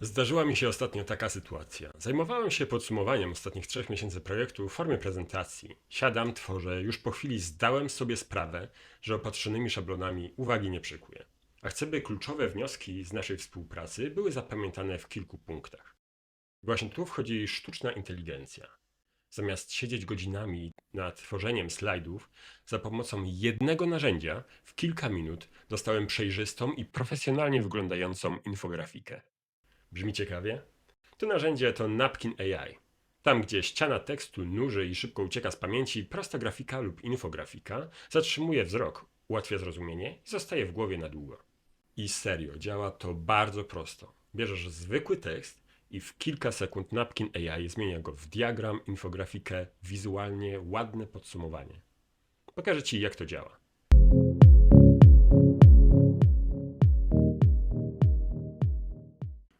Zdarzyła mi się ostatnio taka sytuacja. Zajmowałem się podsumowaniem ostatnich trzech miesięcy projektu w formie prezentacji. Siadam, tworzę, już po chwili zdałem sobie sprawę, że opatrzonymi szablonami uwagi nie przykuję. A chcę, by kluczowe wnioski z naszej współpracy były zapamiętane w kilku punktach. Właśnie tu wchodzi sztuczna inteligencja. Zamiast siedzieć godzinami nad tworzeniem slajdów, za pomocą jednego narzędzia w kilka minut dostałem przejrzystą i profesjonalnie wyglądającą infografikę. Brzmi ciekawie? To narzędzie to Napkin AI. Tam, gdzie ściana tekstu nuży i szybko ucieka z pamięci, prosta grafika lub infografika zatrzymuje wzrok, ułatwia zrozumienie i zostaje w głowie na długo. I serio, działa to bardzo prosto. Bierzesz zwykły tekst i w kilka sekund Napkin AI zmienia go w diagram, infografikę, wizualnie ładne podsumowanie. Pokażę Ci, jak to działa.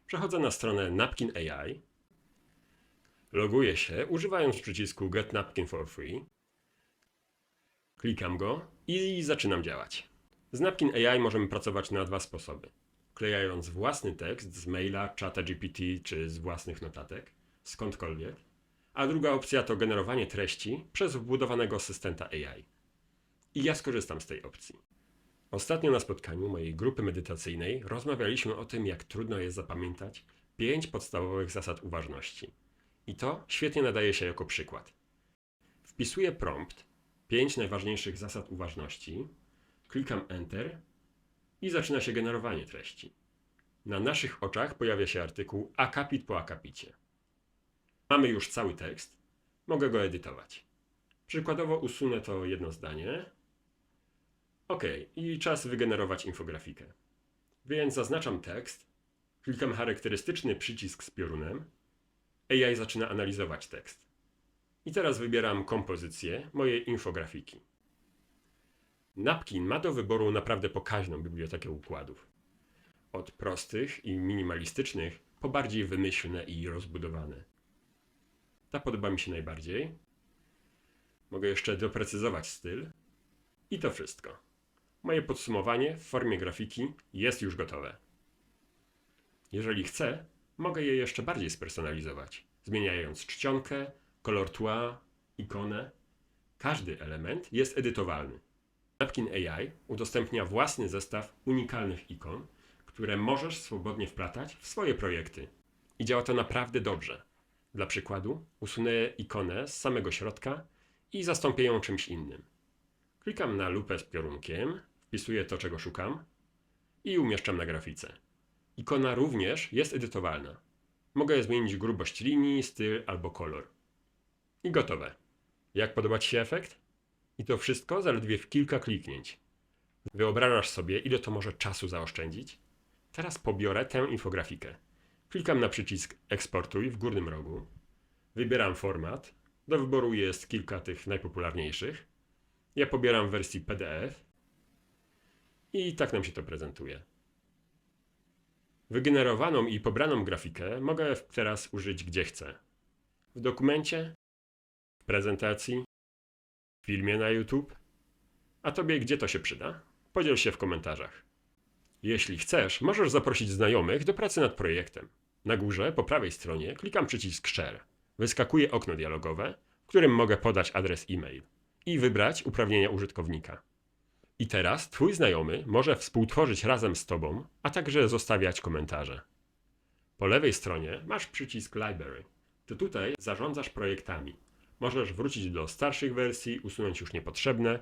Przechodzę na stronę Napkin AI. Loguję się używając przycisku Get Napkin for Free. Klikam go i zaczynam działać. Z Napkin AI możemy pracować na dwa sposoby. Klejając własny tekst z maila, czata GPT czy z własnych notatek, skądkolwiek. A druga opcja to generowanie treści przez wbudowanego asystenta AI. I ja skorzystam z tej opcji. Ostatnio na spotkaniu mojej grupy medytacyjnej rozmawialiśmy o tym, jak trudno jest zapamiętać pięć podstawowych zasad uważności. I to świetnie nadaje się jako przykład. Wpisuję prompt, pięć najważniejszych zasad uważności, klikam Enter i zaczyna się generowanie treści. Na naszych oczach pojawia się artykuł akapit po akapicie. Mamy już cały tekst, mogę go edytować. Przykładowo usunę to jedno zdanie, OK, i czas wygenerować infografikę. Więc zaznaczam tekst, klikam charakterystyczny przycisk z piorunem, AI zaczyna analizować tekst. I teraz wybieram kompozycję mojej infografiki. Napkin ma do wyboru naprawdę pokaźną bibliotekę układów. Od prostych i minimalistycznych po bardziej wymyślne i rozbudowane. Ta podoba mi się najbardziej. Mogę jeszcze doprecyzować styl. I to wszystko. Moje podsumowanie w formie grafiki jest już gotowe. Jeżeli chcę, mogę je jeszcze bardziej spersonalizować, zmieniając czcionkę, kolor tła, ikonę. Każdy element jest edytowalny. Napkin AI udostępnia własny zestaw unikalnych ikon, które możesz swobodnie wplatać w swoje projekty. I działa to naprawdę dobrze. Dla przykładu, usunę ikonę z samego środka i zastąpię ją czymś innym. Klikam na lupę z piorunkiem, wpisuję to, czego szukam i umieszczam na grafice. Ikona również jest edytowalna. Mogę zmienić grubość linii, styl albo kolor. I gotowe. Jak podoba Ci się efekt? I to wszystko zaledwie w kilka kliknięć. Wyobrażasz sobie, ile to może czasu zaoszczędzić? Teraz pobiorę tę infografikę. Klikam na przycisk Eksportuj w górnym rogu. Wybieram format. Do wyboru jest kilka tych najpopularniejszych. Ja pobieram w wersji PDF. I tak nam się to prezentuje. Wygenerowaną i pobraną grafikę mogę teraz użyć gdzie chcę. W dokumencie, w prezentacji, w filmie na YouTube. A tobie gdzie to się przyda? Podziel się w komentarzach. Jeśli chcesz, możesz zaprosić znajomych do pracy nad projektem. Na górze, po prawej stronie, klikam przycisk Share. Wyskakuje okno dialogowe, w którym mogę podać adres e-mail i wybrać uprawnienia użytkownika. I teraz Twój znajomy może współtworzyć razem z Tobą, a także zostawiać komentarze. Po lewej stronie masz przycisk Library. To tutaj zarządzasz projektami. Możesz wrócić do starszych wersji, usunąć już niepotrzebne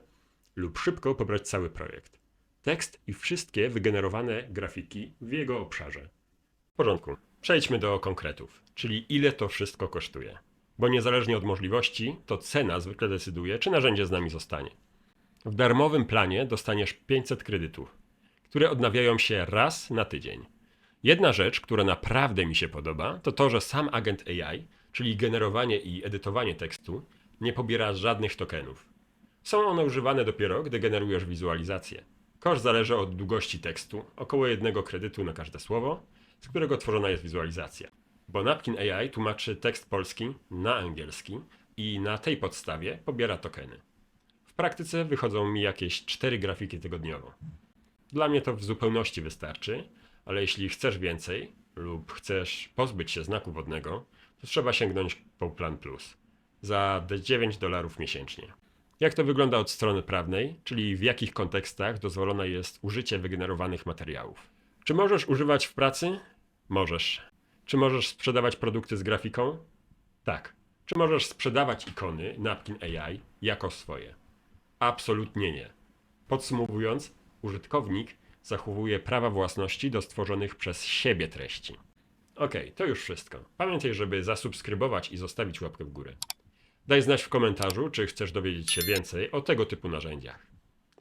lub szybko pobrać cały projekt. Tekst i wszystkie wygenerowane grafiki w jego obszarze. W porządku. Przejdźmy do konkretów, czyli ile to wszystko kosztuje. Bo niezależnie od możliwości, to cena zwykle decyduje, czy narzędzie z nami zostanie. W darmowym planie dostaniesz 500 kredytów, które odnawiają się raz na tydzień. Jedna rzecz, która naprawdę mi się podoba, to to, że sam agent AI, czyli generowanie i edytowanie tekstu, nie pobiera żadnych tokenów. Są one używane dopiero, gdy generujesz wizualizację. Koszt zależy od długości tekstu, około jednego kredytu na każde słowo, z którego tworzona jest wizualizacja. Bo Napkin AI tłumaczy tekst polski na angielski i na tej podstawie pobiera tokeny. W praktyce wychodzą mi jakieś 4 grafiki tygodniowo. Dla mnie to w zupełności wystarczy, ale jeśli chcesz więcej, lub chcesz pozbyć się znaku wodnego, to trzeba sięgnąć po Plan Plus za 9 dolarów miesięcznie. Jak to wygląda od strony prawnej, czyli w jakich kontekstach dozwolone jest użycie wygenerowanych materiałów? Czy możesz używać w pracy? Możesz. Czy możesz sprzedawać produkty z grafiką? Tak. Czy możesz sprzedawać ikony Napkin AI jako swoje? Absolutnie nie. Podsumowując, użytkownik zachowuje prawa własności do stworzonych przez siebie treści. Okej, to już wszystko. Pamiętaj, żeby zasubskrybować i zostawić łapkę w górę. Daj znać w komentarzu, czy chcesz dowiedzieć się więcej o tego typu narzędziach.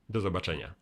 Do zobaczenia.